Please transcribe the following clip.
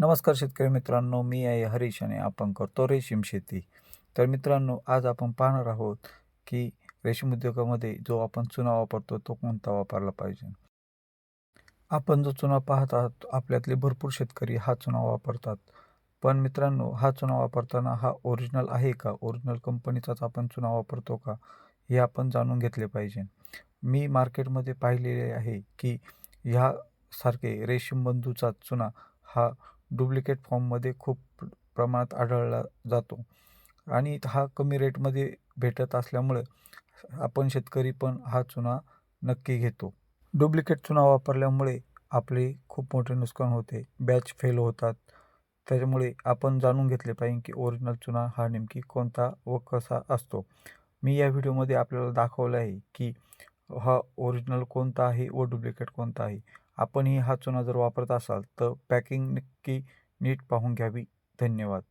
नमस्कार शेतकरी मित्रांनो मी आहे हरीश आणि आपण करतो रेशीम शेती. तर मित्रांनो आज आपण पाहणार आहोत की रेशीम उद्योगामध्ये जो आपण चुना वापरतो तो कोणता वापरला पाहिजे? आपण जो चुना पाहत आहात आपल्यातले भरपूर शेतकरी हा चुना वापरतात. पण मित्रांनो हा चुना वापरताना हा ओरिजिनल आहे का? ओरिजिनल कंपनीचाच आपण चुना वापरतो का? हे आपण जाणून घेतले पाहिजे. मी मार्केटमध्ये पाहिलेले आहे की ह्यासारखे रेशीम बंधूचा चुना हा डुप्लिकेट फॉर्ममध्ये खूप प्रमाणात आढळला जातो. आणि हा कमी रेटमध्ये भेटत असल्यामुळे आपण शेतकरी पण हा चुना नक्की घेतो. डुप्लिकेट चुना वापरल्यामुळे आपले खूप मोठे नुकसान होते. बॅच फेल होतात. त्याच्यामुळे आपण जाणून घेतले पाहिजे की ओरिजिनल चुना हा नेमकी कोणता व कसा असतो. मी या व्हिडिओमध्ये आपल्याला दाखवलं आहे की हा ओरिजिनल कोणता आहे? व डुप्लिकेट कोणता आहे? आपणही हा चुना जर वापरत असाल तर पॅकिंग नक्की नीट पाहून घ्यावी. धन्यवाद.